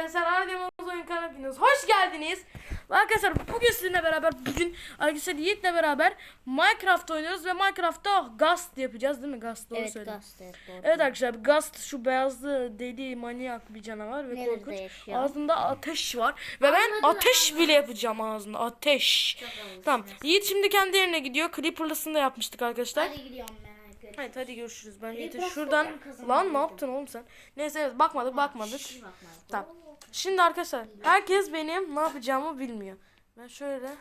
arkadaşlar Ardemaz Oyun kanalınız hoş geldiniz. Arkadaşlar bugün sizinle beraber bugün arkadaşlar Yiğit'le beraber Minecraft oynuyoruz ve Minecraft'ta Ghost yapacağız değil mi Ghost doğru Evet söyledim. gaz evet doğru. Evet arkadaşlar Ghost şu beyazlı deli manyak bir canavar ve Nerede korkunç. yaşıyor? Ağzında ateş var ve ben ateş bile yapacağım ağzında ateş. Tamam Yiğit şimdi kendi yerine gidiyor. Creeper'lısını da yapmıştık arkadaşlar. Hadi gidiyorum ben. Evet hadi görüşürüz. Ben biraz şuradan lan ne yaptın oğlum sen? Neyse evet bakmadık bakmadık. Şş, bakma. Tamam. Şimdi arkadaşlar herkes benim ne yapacağımı bilmiyor. Ben şöyle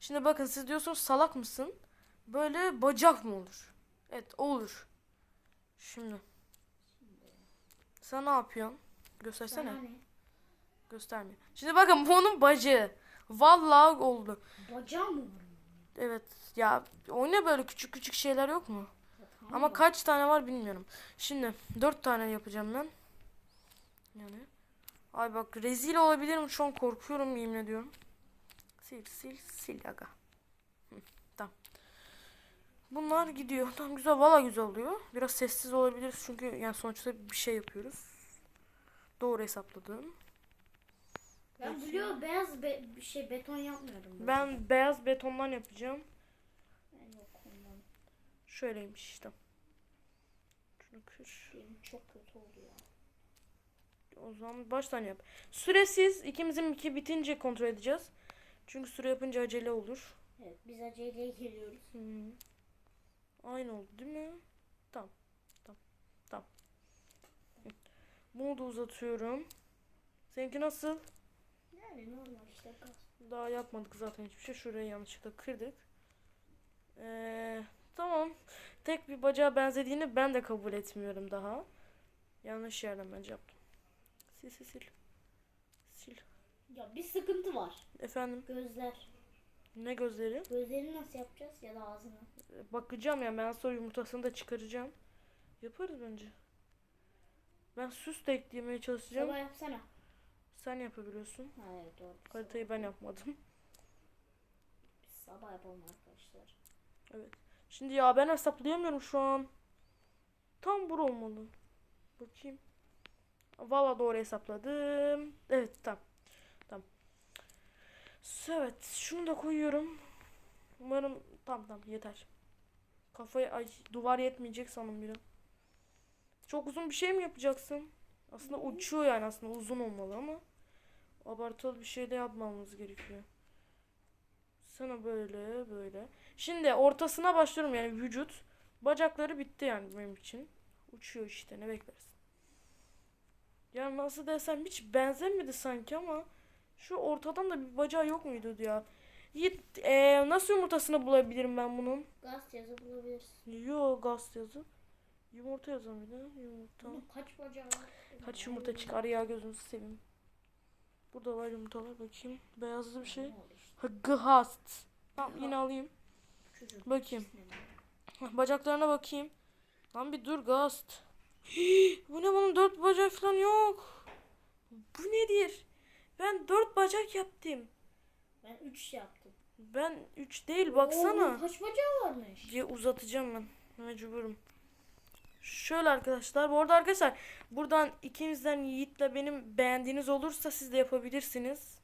şimdi bakın siz diyorsunuz salak mısın? Böyle bacak mı olur? Evet olur. Şimdi sen ne yapıyorsun? Göstersene. Göstermiyor. Şimdi bakın bu onun bacağı. Vallahi oldu. Bacağım mı var? Evet ya oyna böyle küçük küçük şeyler yok mu? Ama kaç tane var bilmiyorum. Şimdi dört tane yapacağım ben. Yani. Ay bak rezil olabilirim şu an korkuyorum yemin ediyorum. Sil sil sil aga. Hı, tamam. Bunlar gidiyor. Tamam güzel valla güzel oluyor. Biraz sessiz olabiliriz çünkü yani sonuçta bir şey yapıyoruz. Doğru hesapladım. Ben biliyor beyaz be, bir şey beton yapmıyorum. Ben beyaz betondan yapacağım. Ben yok ondan. Şöyleymiş işte. Şunu kır. Benim çok kötü. O zaman baştan yap. Süresiz ikimizin iki bitince kontrol edeceğiz. Çünkü süre yapınca acele olur. Evet biz aceleye geliyoruz. Hı. Aynı oldu değil mi? Tamam. Tamam. Tamam. Bunu da uzatıyorum. Seninki nasıl? Yani normal işte gaz. Daha yapmadık zaten hiçbir şey. Şurayı yanlışlıkla kırdık. Ee, tamam. Tek bir bacağa benzediğini ben de kabul etmiyorum daha. Yanlış yerden bence yaptım. Sil sil sil. Sil. Ya bir sıkıntı var. Efendim Gözler. ne gözleri? Gözlerini nasıl yapacağız ya da ağzını? Bakacağım ya ben sonra yumurtasını da çıkaracağım. Yaparız bence. Ben süs de eklemeye çalışacağım. Sabah yapsana. Sen yapabiliyorsun. Ha evet doğru. Haritayı ben yapmadım. Biz sabah yapalım arkadaşlar. Evet. Şimdi ya ben hesaplayamıyorum şu an. Tam bur olmalı. Bakayım. Valla doğru hesapladım. Evet tamam. Tamam. Evet şunu da koyuyorum. Umarım tamam tamam yeter. Kafayı ay duvar yetmeyecek sanırım. Çok uzun bir şey mi yapacaksın? Aslında uçuyor yani aslında uzun olmalı ama abartılı bir şey de yapmamamız gerekiyor. Sana böyle böyle. Şimdi ortasına başlıyorum yani vücut. Bacakları bitti yani benim için. Uçuyor işte ne beklersin. Ya nasıl desem hiç benzemedi sanki ama şu ortadan da bir bacağı yok muydu ya? Yiğit eee, nasıl yumurtasını bulabilirim ben bunun? Gaz yazı bulabilirsin. Yo gaz yazı. Yumurta yazalım bir de. Yumurta. Bunun kaç bacağı var? Kaç yumurta çıkar ya gözünüzü seveyim. Burada var yumurtalar bakayım. Beyazlı bir şey. Gast. Tamam yine alayım. Bakayım. Bacaklarına bakayım. Lan bir dur Gast. Bu ne bunun dört bacak falan yok. Bu nedir? Ben dört bacak yaptım. Ben 3 yaptım. Ben üç değil baksana. Oo, kaç bacağı varmış? diye uzatacağım ben. Mecburum. Şöyle arkadaşlar. Bu arada arkadaşlar buradan ikinizden Yiğit'le benim beğendiğiniz olursa siz de yapabilirsiniz.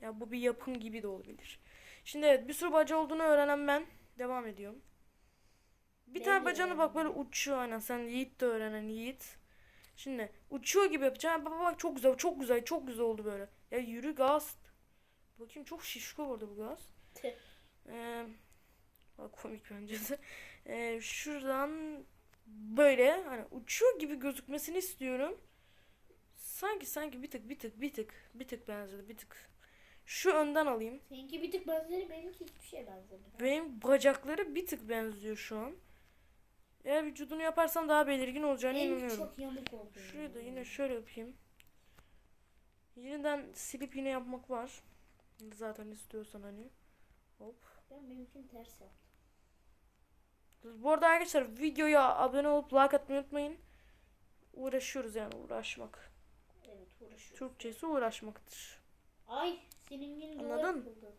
Ya bu bir yapım gibi de olabilir. Şimdi evet bir sürü baca olduğunu öğrenen ben. Devam ediyorum. Bir tane bacağına bak böyle uçuyor aynen. Sen Yiğit de öğrenen Yiğit. Şimdi uçuyor gibi yapacağım. Bak bak çok güzel çok güzel çok güzel oldu böyle. Ya yürü gaz. Bakayım çok şişko burada bu gaz. Ee, bak komik bence de. Ee, şuradan böyle hani uçuyor gibi gözükmesini istiyorum. Sanki sanki bir tık bir tık bir tık bir tık benzedi bir tık. Şu önden alayım. Seninki bir tık benzeri benimki hiçbir şeye benzeri. Benim bacakları bir tık benziyor şu an. Eğer vücudunu yaparsam daha belirgin olacağına Benimki inanıyorum. çok yamuk oldu. Şurayı da yine şöyle yapayım. Yeniden silip yine yapmak var. Zaten istiyorsan hani. Hop. Ben benimkini ters yaptım. Bu arada arkadaşlar videoya abone olup like atmayı unutmayın. Uğraşıyoruz yani uğraşmak. Evet uğraşıyorum. Türkçesi uğraşmaktır. Ay senin yine duvar Anladın? yapıldı.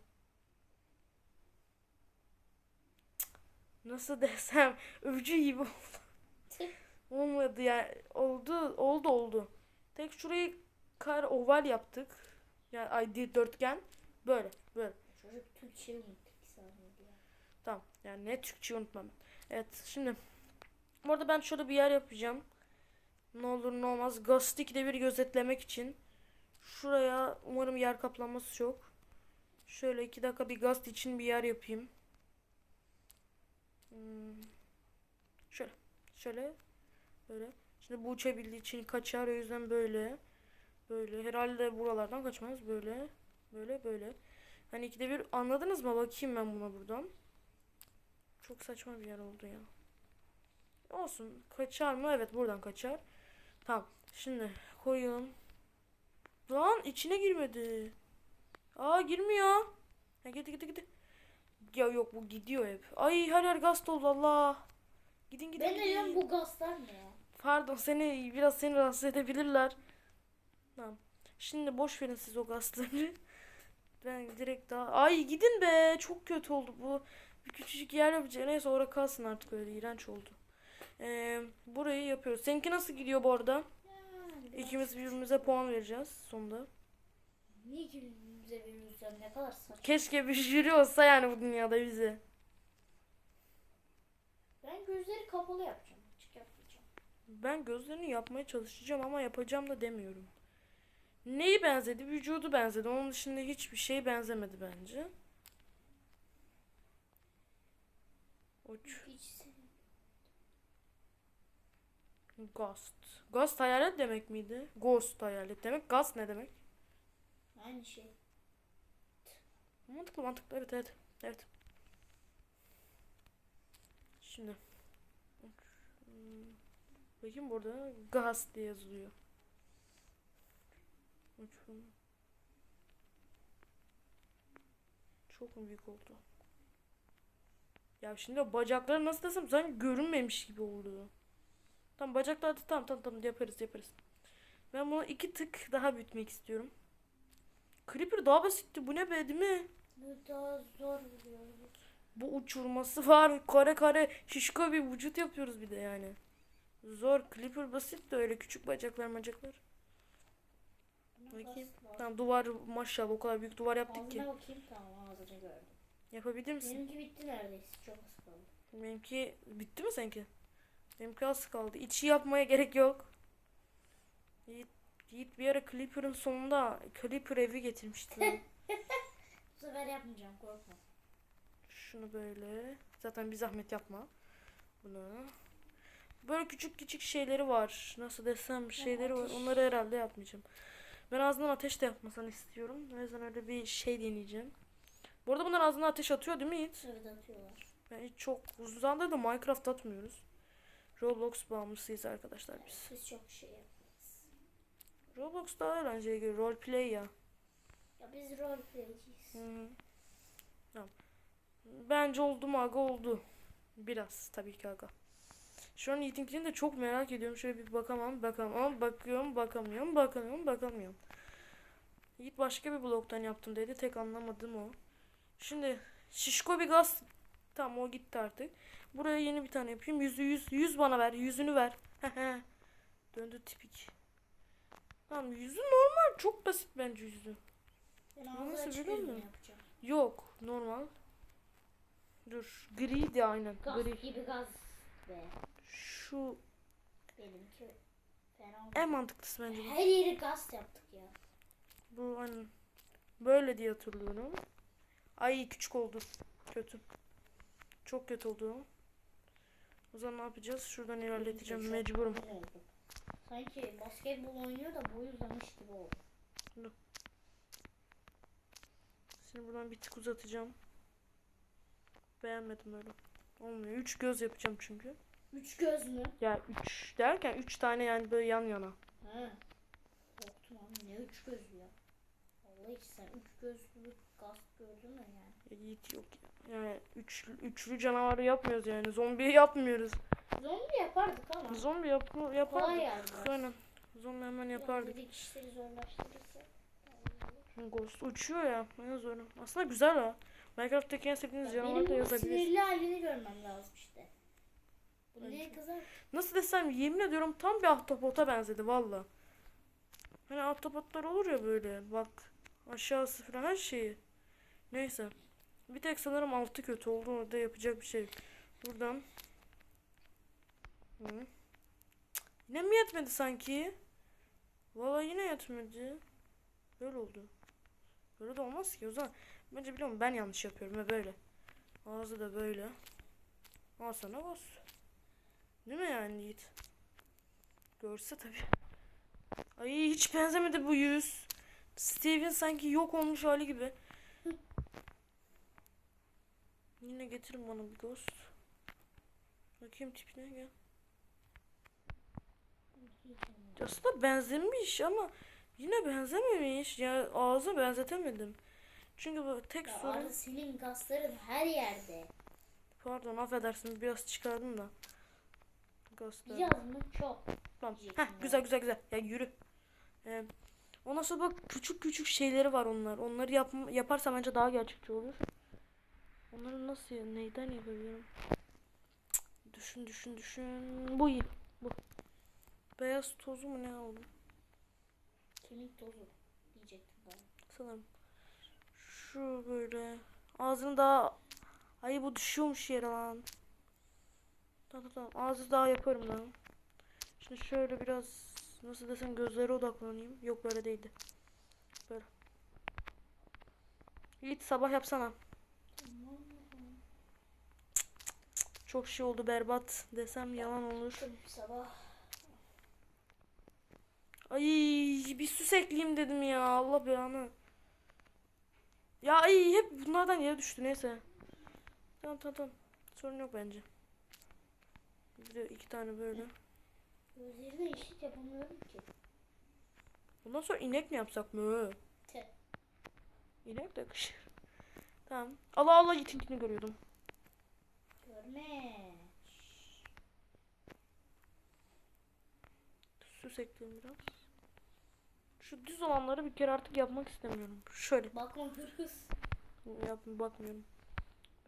Nasıl desem övücü gibi oldu. Olmadı yani oldu oldu oldu. Tek şurayı kar oval yaptık. Yani ay dörtgen böyle böyle. Çocuk Türkçe ya. Tamam. Yani ne Türkçe unutmam. Evet şimdi bu arada ben şöyle bir yer yapacağım. Ne olur ne olmaz. Gastik de bir gözetlemek için. Şuraya umarım yer kaplanması yok. Şöyle iki dakika bir gast için bir yer yapayım. Hmm. Şöyle. Şöyle. Böyle. Şimdi bu uçabildiği için kaçar. O yüzden böyle. Böyle. Herhalde buralardan kaçmaz. Böyle. Böyle böyle. Hani ikide bir anladınız mı? Bakayım ben buna buradan. Çok saçma bir yer oldu ya. Olsun. Kaçar mı? Evet buradan kaçar. Tamam. Şimdi koyalım. Lan içine girmedi. Aa girmiyor. Ha, gitti gitti gitti. Ya yok bu gidiyor hep. Ay her yer gaz oldu Allah. Gidin gidin Ben de gidin. bu gazlar ne ya? Pardon seni biraz seni rahatsız edebilirler. Tamam. Şimdi boş verin siz o gazları. Ben direkt daha... Ay gidin be. Çok kötü oldu bu. Bir küçücük yer yapacağım. Neyse orada kalsın artık öyle. iğrenç oldu. Ee, burayı yapıyoruz. Seninki nasıl gidiyor bu arada? İkimiz birbirimize puan vereceğiz sonunda. Niye birbirimize veriyoruz ne kadar saçma. Keşke bir jüri olsa yani bu dünyada bize. Ben gözleri kapalı yapacağım. Açık yapmayacağım. Ben gözlerini yapmaya çalışacağım ama yapacağım da demiyorum. Neyi benzedi? Vücudu benzedi. Onun dışında hiçbir şey benzemedi bence. Uç. Ghost. Ghost hayalet demek miydi? Ghost hayalet demek. Ghost ne demek? Aynı şey. Mantıklı mantıklı. Evet evet. Evet. Şimdi. Bakayım burada Ghost diye yazılıyor. Çok mu büyük oldu? Ya şimdi bacakları nasıl desem sanki görünmemiş gibi oldu. Tamam bacaklar da tamam tamam tamam yaparız yaparız. Ben bunu iki tık daha büyütmek istiyorum. Creeper daha basitti. Bu ne be değil mi? Bu daha zor. Bu uçurması var. Kare kare şişko bir vücut yapıyoruz bir de yani. Zor. Clipper basit de öyle küçük bacaklar bacaklar. Bakayım. Tamam duvar maşallah o kadar büyük duvar yaptık ki. Ağzına bakayım tamam ağzını gördüm. Yapabilir misin? Benimki bitti neredeyse. Çok az kaldı. Benimki bitti mi seninki? Benimki az kaldı. İçi yapmaya gerek yok. Yiğit, Yiğit bir ara Clipper'ın sonunda Clipper evi getirmişti. Bu sefer yapmayacağım korkma. Şunu böyle. Zaten bir zahmet yapma. Bunu. Böyle küçük küçük şeyleri var. Nasıl desem şeyleri var. Onları herhalde yapmayacağım. Ben ağzından ateş de yapmasını istiyorum. O yüzden öyle bir şey deneyeceğim. Bu arada bunlar ağzından ateş atıyor değil mi Yiğit? Evet atıyorlar. Ben hiç çok uzun zamandır da Minecraft atmıyoruz. Roblox bağımlısıyız arkadaşlar biz. Biz çok şey yapmayız. Roblox daha eğlenceli. Roleplay ya. Ya biz roleplayciyiz. Tamam. Bence oldu mu aga oldu. Biraz tabii ki aga. Şu an Yiğit'inkini de çok merak ediyorum. Şöyle bir bakamam, bakamam, bakıyorum, bakamıyorum, bakamıyorum, bakamıyorum. Yiğit başka bir bloktan yaptım dedi. Tek anlamadığım o. Şimdi şişko bir gaz. Tamam o gitti artık. Buraya yeni bir tane yapayım. Yüzü yüz, yüz bana ver. Yüzünü ver. Döndü tipik. Tamam yüzü normal. Çok basit bence yüzü. Ben Nasıl ağzı açık biliyor yüzünü musun? yapacağım. Yok normal. Dur griydi aynen. Gaz Gri. gibi gaz be. Şu Benimki fena oldu. en mantıklısı bence bu. Her yeri gaz yaptık ya. Bu aynen. Böyle diye hatırlıyorum. Ay küçük oldu. Kötü. Çok kötü oldu. O zaman ne yapacağız? Şuradan ilerleteceğim. Çok Mecburum. güzel oldu. Sanki basketbol oynuyor da boyu uzamış gibi oldu. Şimdi buradan bir tık uzatacağım. Beğenmedim öyle. Olmuyor. Üç göz yapacağım çünkü. Üç göz mü? Ya üç derken üç tane yani böyle yan yana. He. Korktum abi ne üç gözlü ya. Vallahi hiç sen üç gözlü gaz gördün mü yani? Ya Yiğit yok ya. Yani üçlü, üçlü canavarı yapmıyoruz yani. Zombi yapmıyoruz. Zombi yapardık ama. Zombi yap Kolay yapardık. yani. Aynen. Zombi hemen yapardık. Dedik işleri zorlaştırırsa. Ghost uçuyor ya. Zoru. Aslında güzel ha. Minecraft'taki en sevdiğiniz canavar da Benim yazabilir. sinirli halini görmem lazım işte. Bu ne kızar? Nasıl desem yemin ediyorum tam bir ahtapota benzedi valla. Hani ahtapotlar olur ya böyle bak aşağısı falan her şeyi. Neyse. Bir tek sanırım altı kötü oldu orada yapacak bir şey. Buradan. Hı. Yine mi yetmedi sanki? Valla yine yetmedi. Böyle oldu. Böyle de olmaz ki o zaman. Bence biliyorum ben yanlış yapıyorum ve böyle. Ağzı da böyle. Al sana bas. Değil mi yani Yiğit? Görse tabii. Ay hiç benzemedi bu yüz. Steven sanki yok olmuş hali gibi. Yine getirin bana bir ghost. Bakayım tipine gel. Aslında benzemiş ama yine benzememiş. Ya ağzı benzetemedim. Çünkü bu tek Ya sorun... Arda senin kasların her yerde. Pardon affedersiniz biraz çıkardım da. Ghostlar. Biraz mı çok? Tamam. Heh, güzel güzel güzel. Ya yürü. Ee, ondan sonra bak küçük küçük şeyleri var onlar. Onları yap yaparsam bence daha gerçekçi olur. Onları nasıl ya- neyden yapabilirim? Cık, Düşün düşün düşün. Bu iyi. Bu. Beyaz tozu mu ne aldım? Kemik tozu diyecektim ben. Sanırım. Şu böyle. Ağzını daha... Ay bu düşüyormuş yere lan. Tamam tamam. Ağzı daha yaparım lan. Şimdi şöyle biraz nasıl desem gözlere odaklanayım. Yok böyle değildi. Böyle. Yiğit sabah yapsana. Çok şey oldu berbat desem yalan olur. Sabah Ay bir süs ekleyeyim dedim ya Allah belanı. Ya ay hep bunlardan yere düştü neyse. Tamam tamam tamam. Sorun yok bence. Bir de iki tane böyle. gözlerine eşit yapamıyorum ki. Bundan sonra inek mi yapsak mı? Te. İnek de yakışır. Tamam. Allah Allah yitinkini görüyordum. Görme. Süs ekleyelim biraz. Şu düz olanları bir kere artık yapmak istemiyorum. Şöyle. Bakma hırhız. Yap bakmıyorum.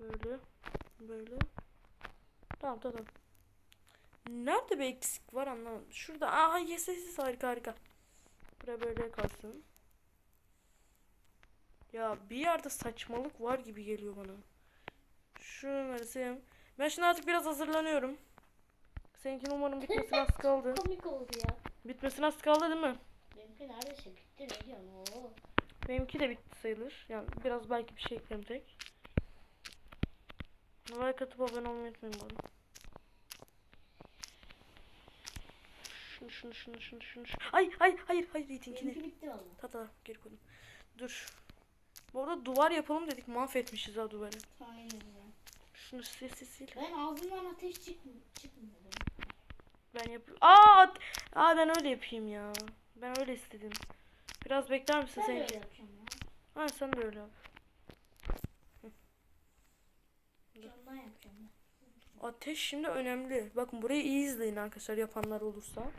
Böyle. Böyle. Tamam tamam. Nerede bir eksik var anlamadım. Şurada. Aa yes yes yes, harika harika. Buraya böyle kalsın. Ya bir yerde saçmalık var gibi geliyor bana. Şunları seveyim. Ben şimdi artık biraz hazırlanıyorum. Seninkinin umarım bitmesine az kaldı. Komik oldu ya. Bitmesine az kaldı değil mi? Benimki neredeyse bitti ne diyorsun oo. Benimki de bitti sayılır. Yani biraz belki bir şey eklerim tek. Like atıp abone olmayı unutmayın arada. Şunu şunu şunu şunu şunu. şunu. Ay ay hayır hayır Yiğit'inkini. Benimki bitti valla. Tata geri koydum. Dur. Bu arada duvar yapalım dedik mahvetmişiz ha duvarı. Aynen ya. Şunu sil sil sil. Ben ağzımdan ateş çıkmıyor. çıkmıyor. Ben yap. Aa, at- aa ben öyle yapayım ya. Ben öyle istedim. Biraz bekler misin Ben sen? de öyle yapacağım ya. Ha sen de öyle yap. Camdan yapacağım ben. Ateş şimdi önemli. Bakın burayı iyi izleyin arkadaşlar yapanlar olursa.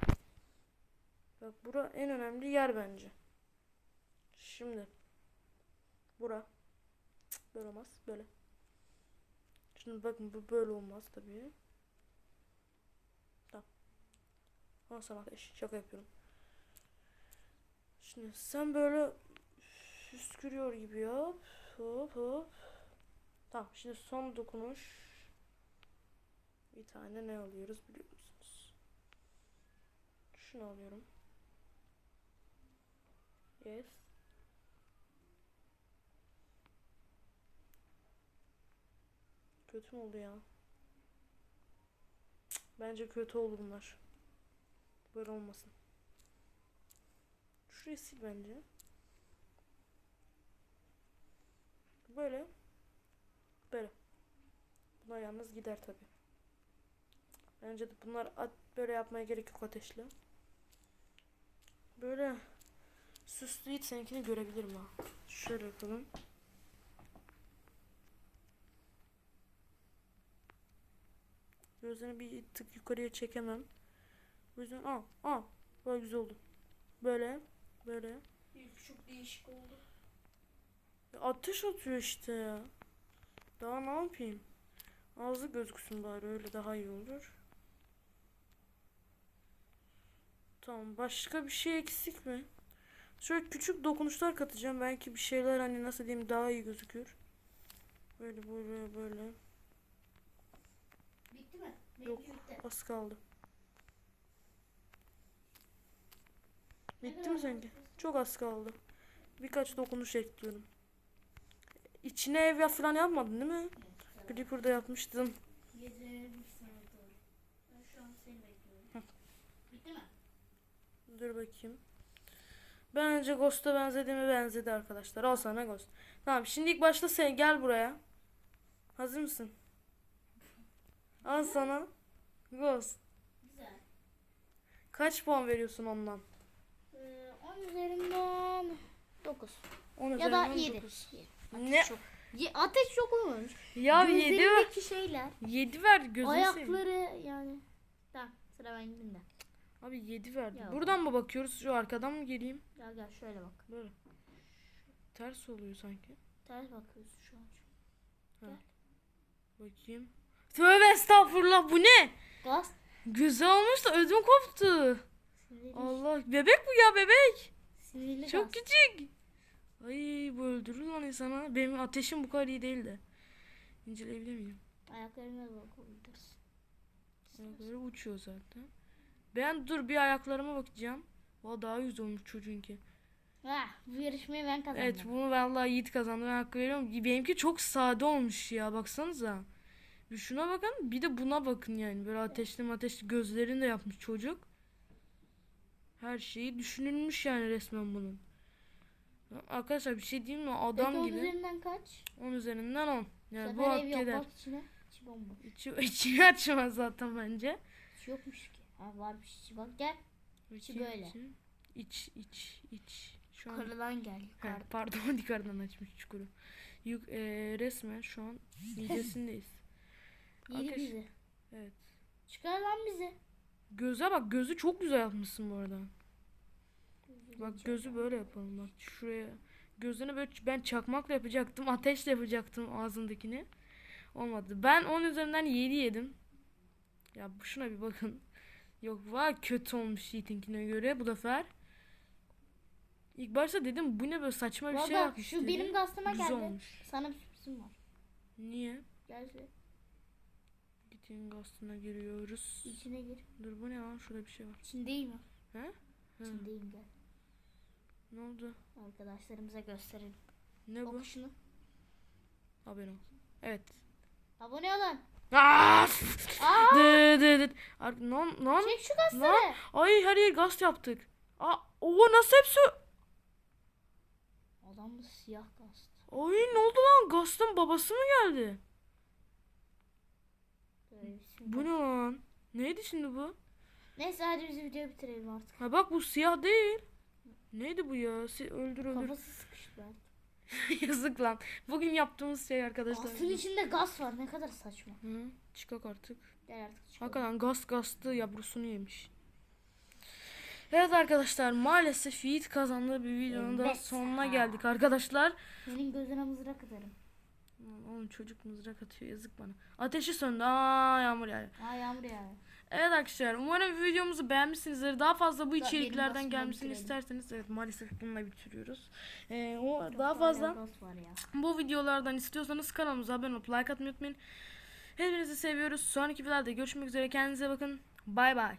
Bak bura en önemli yer bence. Şimdi. Bura. Cık, Böyle olmaz. Böyle. Şimdi bakın bu böyle olmaz tabii. Tamam. Ama sana ateş. Şaka yapıyorum. Şimdi sen böyle püskürüyor gibi yap. Hop hop. Tamam. Şimdi son dokunuş. Bir tane ne alıyoruz biliyor musunuz? Şunu alıyorum. Yes. Kötü mü oldu ya? Bence kötü oldu bunlar. Böyle olmasın. Şurayı sil bence. Böyle. Böyle. Bunlar yalnız gider tabii. Bence de bunlar at, böyle yapmaya gerek yok ateşle. Böyle süslü hiç seninkini görebilirim ha. Şöyle yapalım. Gözlerini bir tık yukarıya çekemem. O yüzden aa aa böyle güzel oldu. Böyle Böyle. Çok değişik oldu. Ya ateş atıyor işte ya. Daha ne yapayım? Ağzı gözüksün bari öyle daha iyi olur. Tamam başka bir şey eksik mi? Şöyle küçük dokunuşlar katacağım. Belki bir şeyler hani nasıl diyeyim daha iyi gözükür. Böyle böyle böyle. Bitti mi? Bitti, Yok bitti. az kaldı. Bitti mi yapıyorsun? Çok az kaldı. Birkaç dokunuş ekliyorum. İçine ev ya falan yapmadın değil mi? Evet. Creeper'da yapmıştım. Mi? Dur bakayım. Ben önce Ghost'a benzediğimi benzedi arkadaşlar. Al sana Ghost. Tamam şimdi ilk başta sen gel buraya. Hazır mısın? Al sana. Ghost. Güzel. Kaç puan veriyorsun ondan? 10 üzerinden 9. 10 Ya da üzerinden 7. dokuz. Ne? Ateş çok. Ye- ateş çok uymamış. Ya 7 ver. Şeyler. 7 ver gözünü seveyim. ayakları yani. Tamam sıra bende. Abi 7 verdi. Ya. Buradan mı bakıyoruz? Şu arkadan mı geleyim? Gel gel şöyle bak. Böyle. Ters oluyor sanki. Ters bakıyorsun şu an. Bakayım. Tövbe estağfurullah bu ne? Gaz. Güzel olmuş da ödüm koptu. Sinirli, Allah bebek bu ya bebek. sinirli Çok gaz. küçük. Ay bu öldürür lan insana. Benim ateşim bu kadar iyi değil de. İnceleyebilir miyim? Ayaklarına bakabilirsin. Ayakları uçuyor zaten. Ben dur bir ayaklarıma bakacağım. Valla daha güzel olmuş çocuğunki. Ha, bu yarışmayı ben kazandım. Evet bunu vallahi Yiğit kazandı. Ben hakkı veriyorum. Benimki çok sade olmuş ya. Baksanıza. Bir şuna bakın bir de buna bakın yani. Böyle ateşli ateşli gözlerini de yapmış çocuk. Her şeyi düşünülmüş yani resmen bunun. Arkadaşlar bir şey diyeyim mi? Adam Peki gibi. üzerinden kaç? 10 üzerinden 10. Bu Yani bu hak eder. bak içine. İçi bomboş. İçi, içi açmaz zaten bence. Hiç yokmuş ki. Ha varmış içi bak gel. İçi böyle. içi. İç iç iç. Şu an Yukarıdan gel He, yukarıdan. pardon yukarıdan açmış çukuru. Yuk, e, resmen şu an midesindeyiz. Yedi Arkadaş- bizi. Evet. Çıkar lan bizi. Göze bak gözü çok güzel yapmışsın bu arada. Bak gözü böyle yapalım bak şuraya. Gözünü böyle ben çakmakla yapacaktım. Ateşle yapacaktım ağzındakini. Olmadı. Ben 10 üzerinden 7 yedim. Ya bu- şuna bir bakın. Yok var kötü olmuş Yiğit'inkine göre bu sefer. İlk başta dedim bu ne böyle saçma bir Bu şey yapmış şu dedim. benim Güzel geldi. olmuş. Sana bir sürprizim var. Niye? Gel Gittiğin gastına giriyoruz. İçine gir. Dur bu ne lan? Şurada bir şey var. İçindeyim ha. He? İçindeyim gel. Ne oldu? Arkadaşlarımıza gösterelim. Ne bu? Şunu. Haber ol. Evet. Abone olun. Aa! Aa! Dı dı dı. Ar- Lan lan. Çek şu gazları. Lan. Ay her yer gaz yaptık. Aa, o nasıl hepsi? Adam bu siyah gaz. Ay ne oldu lan? Gast'ın babası mı geldi? Bu ne lan? Neydi şimdi bu? Neyse hadi biz videoyu bitirelim artık. Ha bak bu siyah değil. Neydi bu ya? Si- öldür öldür. Kafası sıkıştı belki. Yazık lan. Bugün yaptığımız şey arkadaşlar. Gazın içinde gaz var ne kadar saçma. Hı, çıkak artık. Gel artık çıkalım. Hakikaten gaz gastı yavrusunu yemiş. Evet arkadaşlar maalesef Yiğit kazandığı bir videonun da sonuna geldik arkadaşlar. Senin gözüne mızrak atarım. Oğlum çocuk mızrak atıyor yazık bana. Ateşi söndü. Aa yağmur yağıyor. Aa yağmur yağıyor. Evet arkadaşlar umarım videomuzu beğenmişsinizdir. Daha fazla bu içeriklerden gelmesini bitirelim. isterseniz evet maalesef bununla bitiriyoruz. Ee, o Çok daha fazla bu videolardan istiyorsanız kanalımıza abone olup like atmayı unutmayın. Hepinizi seviyoruz. Sonraki videolarda görüşmek üzere. Kendinize bakın. Bay bay.